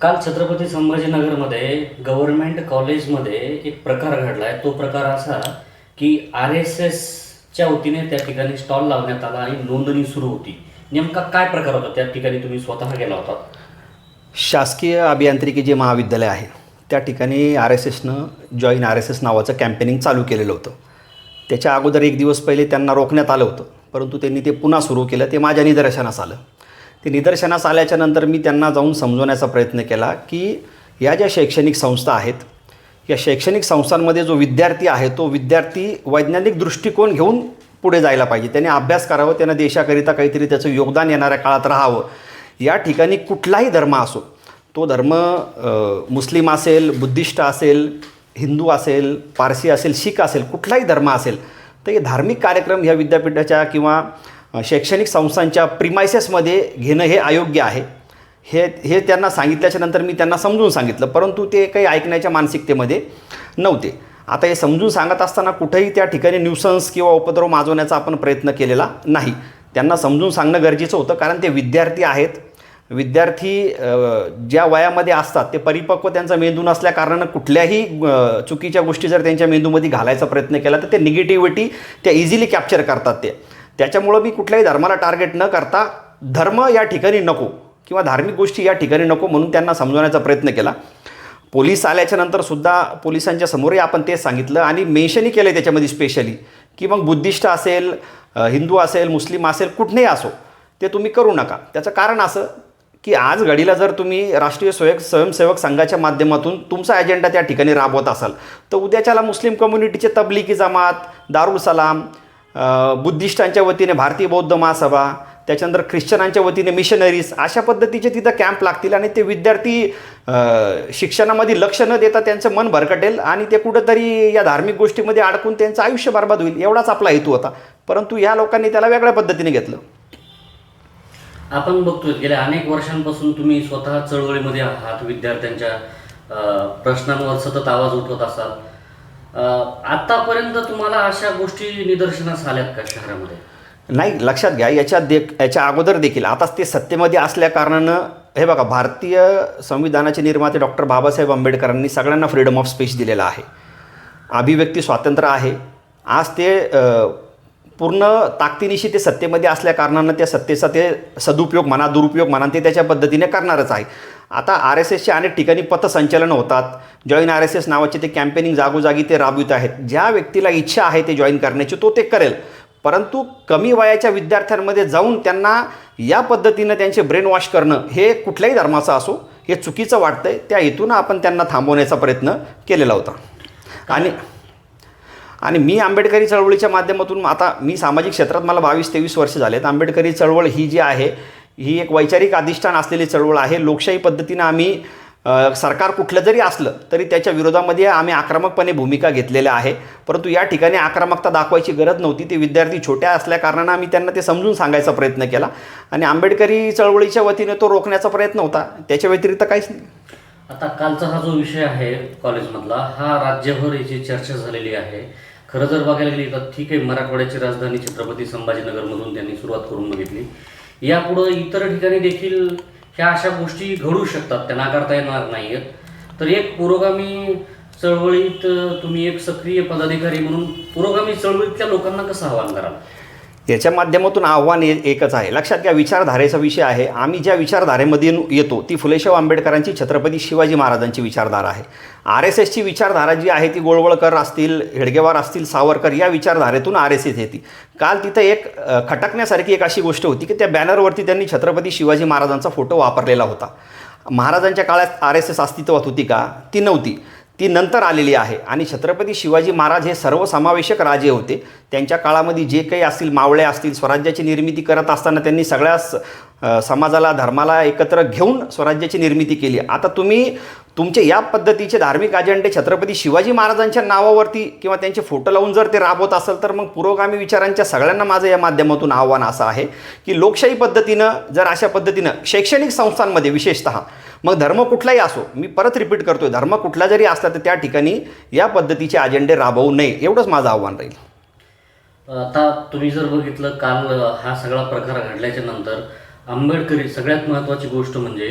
काल छत्रपती संभाजीनगरमध्ये गव्हर्नमेंट कॉलेजमध्ये एक प्रकार घडला आहे तो प्रकार असा की आर एस एसच्या वतीने त्या ठिकाणी स्टॉल लावण्यात आला आणि नोंदणी सुरू होती. नेमका काय प्रकार होता? त्या ठिकाणी तुम्ही स्वतः गेला होता. शासकीय अभियांत्रिकी जे महाविद्यालय आहे त्या ठिकाणी आर एस एसनं जॉईन आर एस एस नावाचं कॅम्पेनिंग चालू केलेलं होतं. त्याच्या अगोदर एक दिवस पहिले त्यांना रोखण्यात आलं होतं. परंतु त्यांनी ते पुन्हा सुरू केलं. ते माझ्या निदर्शनास आलं. ते निदर्शनास आल्याच्यानंतर मी त्यांना जाऊन समजवण्याचा प्रयत्न केला की या ज्या शैक्षणिक संस्था आहेत या शैक्षणिक संस्थांमध्ये जो विद्यार्थी आहे तो विद्यार्थी वैज्ञानिक दृष्टिकोन घेऊन पुढे जायला पाहिजे. त्याने अभ्यास करावं त्यानं देशाकरिता काहीतरी त्याचं योगदान येणाऱ्या काळात राहावं. या ठिकाणी कुठलाही धर्म असो तो धर्म मुस्लिम असेल बुद्धिस्ट असेल हिंदू असेल पारसी असेल शीख असेल कुठलाही धर्म असेल तर हे धार्मिक कार्यक्रम ह्या विद्यापीठाच्या किंवा शैक्षणिक संस्थांच्या प्रिमायसेसमध्ये घेणं हे अयोग्य आहे. हे हे त्यांना सांगितल्याच्या नंतर मी त्यांना समजून सांगितलं. परंतु ते काही ऐकण्याच्या मानसिकतेमध्ये नव्हते. आता हे समजून सांगत असताना कुठेही त्या ठिकाणी न्यूसन्स किंवा उपद्रव माजवण्याचा आपण प्रयत्न केलेला नाही. त्यांना समजून सांगणं गरजेचं होतं कारण ते विद्यार्थी आहेत. विद्यार्थी ज्या वयामध्ये असतात ते परिपक्व त्यांचा मेंदू नसल्याकारणानं कुठल्याही चुकीच्या गोष्टी जर त्यांच्या मेंदूमध्ये घालायचा प्रयत्न केला तर ते निगेटिव्हिटी त्या इझिली कॅप्चर करतात ते. त्याच्यामुळं मी कुठल्याही धर्माला टार्गेट न करता धर्म या ठिकाणी नको किंवा धार्मिक गोष्टी या ठिकाणी नको म्हणून त्यांना समजवण्याचा प्रयत्न केला. पोलीस आल्याच्यानंतर सुद्धा पोलिसांच्या समोरही आपण तेच सांगितलं आणि मेन्शनही केलं त्याच्यामध्ये स्पेशली की मग बुद्धिस्ट असेल हिंदू असेल मुस्लिम असेल कुठनेही असो ते तुम्ही करू नका. त्याचं कारण असं की आज घडीला जर तुम्ही राष्ट्रीय स्वयं स्वयंसेवक संघाच्या माध्यमातून तुमचा अजेंडा त्या ठिकाणी राबवत असाल तर उद्याच्याला मुस्लिम कम्युनिटीचे तबलिकी जमात दारुल सलाम बुद्धिस्टांच्या वतीने भारतीय बौद्ध महासभा त्याच्यानंतर ख्रिश्चनांच्या वतीने मिशनरीज अशा पद्धतीचे तिथं कॅम्प लागतील आणि ते विद्यार्थी शिक्षणामध्ये लक्ष न देता त्यांचं मन भरकटेल आणि ते कुठंतरी या धार्मिक गोष्टीमध्ये अडकून त्यांचं आयुष्य बर्बाद होईल एवढाच आपला हेतू होता. परंतु या लोकांनी त्याला वेगळ्या पद्धतीने घेतलं. आपण बघतोय गेल्या अनेक वर्षांपासून तुम्ही स्वतः चळवळीमध्ये आहात विद्यार्थ्यांच्या प्रश्नांवर सतत आवाज उठवत असाल. आतापर्यंत तुम्हाला अशा गोष्टी निदर्शनास आल्यात का शहरामध्ये? नाही लक्षात घ्या याच्या दे याच्या अगोदर देखील. आता ते सत्तेमध्ये असल्या कारणानं हे बघा भारतीय संविधानाचे निर्माते डॉक्टर बाबासाहेब आंबेडकरांनी सगळ्यांना फ्रीडम ऑफ स्पीच दिलेला आहे. अभिव्यक्ती स्वातंत्र्य आहे. आज ते पूर्ण ताकदीनिशी ते सत्तेमध्ये असल्या कारणानं त्या सत्तेचा ते सदुपयोग म्हणा दुरुपयोग म्हणा ते त्याच्या पद्धतीने करणारच आहे. आता आर एस एसच्या अनेक ठिकाणी पथसंचलन होतात. जॉईन आर एस एस नावाचे ते कॅम्पेनिंग जागोजागी ते राबवित आहेत. ज्या व्यक्तीला इच्छा आहे ते जॉईन करण्याची तो ते करेल. परंतु कमी वयाच्या विद्यार्थ्यांमध्ये जाऊन त्यांना या पद्धतीनं त्यांचे ब्रेन वॉश करणं हे कुठल्याही धर्माचं असो हे चुकीचं वाटतंय त्या हेतूनं आपण त्यांना थांबवण्याचा प्रयत्न केलेला होता. आणि आणि मी आंबेडकरी चळवळीच्या माध्यमातून आता मी सामाजिक क्षेत्रात मला बावीस तेवीस वर्ष झालेत. आंबेडकरी चळवळ ही जी आहे ही एक वैचारिक अधिष्ठान असलेली चळवळ आहे. लोकशाही पद्धतीनं आम्ही सरकार कुठलं जरी असलं तरी त्याच्या विरोधामध्ये आम्ही आक्रमकपणे भूमिका घेतलेल्या आहे. परंतु या ठिकाणी आक्रमकता दाखवायची गरज नव्हती. ते विद्यार्थी छोट्या असल्याकारणानं आम्ही त्यांना ते समजून सांगायचा प्रयत्न केला. आणि आंबेडकरी चळवळीच्या वतीने तो रोखण्याचा प्रयत्न होता. त्याच्या व्यतिरिक्त काहीच नाही. आता कालचा हा जो विषय आहे कॉलेजमधला हा राज्यभर याची चर्चा झालेली आहे. खरं जर बघायला गेली तर ठीक आहे मराठवाड्याची राजधानी छत्रपती संभाजीनगरमधून त्यांनी सुरुवात करून बघितली. यापुढं इतर ठिकाणी देखील ह्या अशा गोष्टी घडू शकतात त्या नाकारता येणार नाहीत तर एक पुरोगामी चळवळीत तुम्ही एक सक्रिय पदाधिकारी म्हणून पुरोगामी चळवळीतल्या लोकांना कसं आवाहन कराल? त्याच्या माध्यमातून आव्हान एकच आहे. लक्षात घ्या विचारधारेचा विषय आहे. आम्ही ज्या विचारधारेमध्ये येतो ती फुलेशाह आंबेडकरांची छत्रपती शिवाजी महाराजांची विचारधारा आहे. आर एस एसची विचारधारा जी आहे ती गोळवळकर असतील हेडगेवार असतील सावरकर या विचारधारेतून आर एस एस येते. काल तिथं एक खटकण्यासारखी एक अशी गोष्ट होती की त्या बॅनरवरती त्यांनी छत्रपती शिवाजी महाराजांचा फोटो वापरलेला होता. महाराजांच्या काळात आर एस एस अस्तित्वात होती का? ती नव्हती. ती नंतर आलेली आहे. आणि छत्रपती शिवाजी महाराज हे सर्वसमावेशक राजे होते. त्यांच्या काळामध्ये जे काही असतील मावळे असतील स्वराज्याची निर्मिती करत असताना त्यांनी सगळ्या समाजाला धर्माला एकत्र घेऊन स्वराज्याची निर्मिती केली. आता तुम्ही तुमचे या पद्धतीचे धार्मिक अजेंडे छत्रपती शिवाजी महाराजांच्या नावावरती किंवा त्यांचे फोटो लावून जर ते राबवत असेल तर मग पुरोगामी विचारांच्या सगळ्यांना माझं या माध्यमातून आव्हान असं आहे की लोकशाही पद्धतीनं जर अशा पद्धतीनं शैक्षणिक संस्थांमध्ये विशेषतः मग धर्म कुठलाही असो मी परत रिपीट करतोय धर्म कुठला जरी असला तर त्या ठिकाणी या पद्धतीचे अजेंडे राबवू नये एवढंच माझं आव्हान राहील. आता तुम्ही जर बघितलं काल हा सगळा प्रकार घडल्याच्या नंतर आंबेडकरी सगळ्यात महत्त्वाची गोष्ट म्हणजे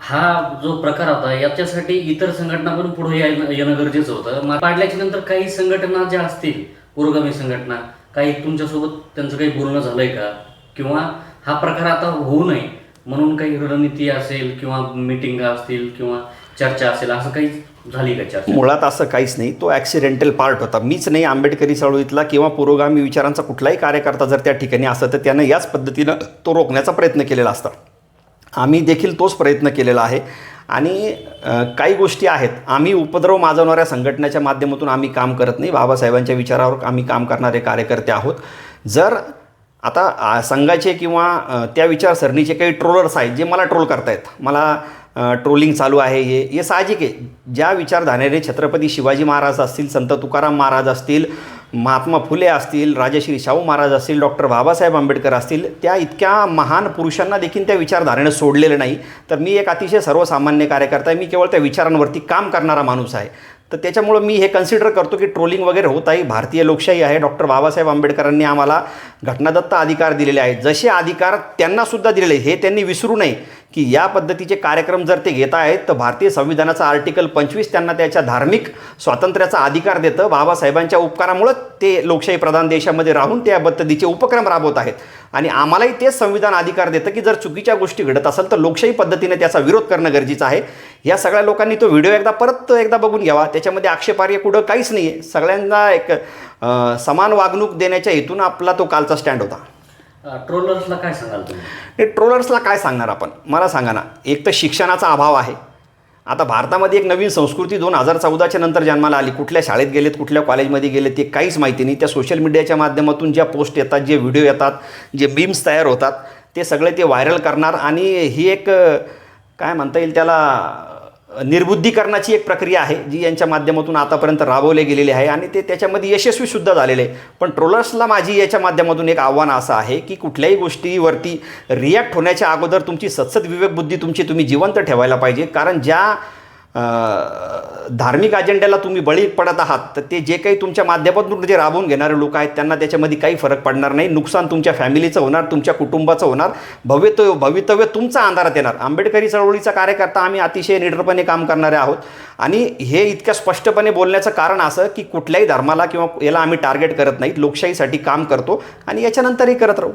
हा जो प्रकार होता याच्यासाठी इतर संघटना पण पुढे येणं गरजेचं होतं. पाडल्याच्या नंतर काही संघटना ज्या असतील पुरोगामी संघटना काही तुमच्यासोबत त्यांचं काही बोलणं झालंय का? किंवा हा प्रकार आता होऊ नये म्हणून काही रणनीती असेल किंवा मिटिंग असतील किंवा चर्चा असेल असं काही झाली का चर्चा? मुळात असं काहीच नाही. तो ॲक्सिडेंटल पार्ट होता. मीच नाही आंबेडकरी चळवळीतला किंवा पुरोगामी विचारांचा कुठलाही कार्यकर्ता जर त्या ठिकाणी असं तर त्यानं याच पद्धतीनं तो रोखण्याचा प्रयत्न केलेला असता. आम्ही देखील तोच प्रयत्न केलेला आहे. आणि काही गोष्टी आहेत. आम्ही उपद्रव माजवणाऱ्या संघटनेच्या माध्यमातून आम्ही काम करत नाही. बाबासाहेबांच्या विचारावर आम्ही काम करणारे कार्यकर्ते आहोत. जर आता संघाचे किंवा त्या विचारसरणीचे काही ट्रोलर्स आहेत जे मला ट्रोल करतायत. मला ट्रोलिंग चालू आहे हे हे साहजिक आहे. ज्या विचारधारेने छत्रपती शिवाजी महाराज असतील संत तुकाराम महाराज असतील महात्मा फुले असतील राजश्री शाहू महाराज असतील डॉक्टर बाबासाहेब आंबेडकर असतील त्या इतक्या महान पुरुषांना देखील त्या विचारधारेनं सोडलेलं नाही. तर मी एक अतिशय सर्वसामान्य कार्यकर्ता आहे. मी केवळ त्या विचारांवरती काम करणारा माणूस आहे. तर त्याच्यामुळं मी हे कन्सिडर करतो की ट्रोलिंग वगैरे होत आहे. भारतीय लोकशाही आहे. डॉक्टर बाबासाहेब आंबेडकरांनी आम्हाला घटनादत्त अधिकार दिलेले आहेत. जसे अधिकार त्यांनासुद्धा दिलेले हे त्यांनी विसरू नये की या पद्धतीचे कार्यक्रम जर ते घेत आहेत तर भारतीय संविधानाचा आर्टिकल पंचवीस त्यांना त्याच्या धार्मिक स्वातंत्र्याचा अधिकार देतं. बाबासाहेबांच्या उपकारामुळं ते लोकशाही प्रधान देशामध्ये राहून त्या पद्धतीचे उपक्रम राबवत आहेत. आणि आम्हालाही तेच संविधान अधिकार देतं की जर चुकीच्या गोष्टी घडत असेल तर लोकशाही पद्धतीने त्याचा विरोध करणं गरजेचं आहे. या सगळ्या लोकांनी तो व्हिडिओ एकदा परत एकदा बघून घ्यावा. त्याच्यामध्ये आक्षेपार्ह कुठं काहीच नाही आहे सगळ्यांना एक समान वागणूक देण्याच्या हेतून आपला तो कालचा स्टँड होता. ट्रोलर्सला काय सांगाल तुम्ही? ट्रोलर्सला काय सांगणार आपण? मला सांगा ना. एक तर शिक्षणाचा अभाव आहे. आता भारतामध्ये एक नवीन संस्कृती दोन हजार चौदाच्या नंतर जन्माला आली. कुठल्या शाळेत गेलेत कुठल्या कॉलेजमध्ये गेलेत ते काहीच माहिती नाही. त्या सोशल मीडियाच्या माध्यमातून ज्या पोस्ट येतात जे व्हिडिओ येतात जे मीम्स तयार होतात ते सगळे ते व्हायरल करणार. आणि ही एक काय म्हणता येईल त्याला निर्बुद्धीकरणाची एक प्रक्रिया आहे जी यांच्या माध्यमातून आतापर्यंत राबवले गेलेली आहे आणि ते त्याच्यामध्ये यशस्वीसुद्धा झालेले आहे पण ट्रोलर्सला माझी याच्या माध्यमातून एक आव्हान असं आहे की कुठल्याही गोष्टीवरती रिॲक्ट होण्याच्या अगोदर तुमची सत्सद विवेकबुद्धी तुमची तुम्ही जिवंत ठेवायला पाहिजे. कारण ज्या धार्मिक अजेंड्याला तुम्ही बळी पडत आहात तर ते जे काही तुमच्या माध्यमातून जे राबवून घेणारे लोक आहेत त्यांना त्याच्यामध्ये काही फरक पडणार नाही. नुकसान तुमच्या फॅमिलीचं होणार तुमच्या कुटुंबाचं होणार. भवितव्य भवितव्य तुमचा अंधारात येणार. आंबेडकरी चळवळीचा कार्यकर्ता आम्ही अतिशय निडरपणे काम करणारे आहोत. आणि हे इतक्या स्पष्टपणे बोलण्याचं कारण असं की कुठल्याही धर्माला किंवा याला आम्ही टार्गेट करत नाहीत. लोकशाहीसाठी काम करतो आणि याच्यानंतरही करत राहू.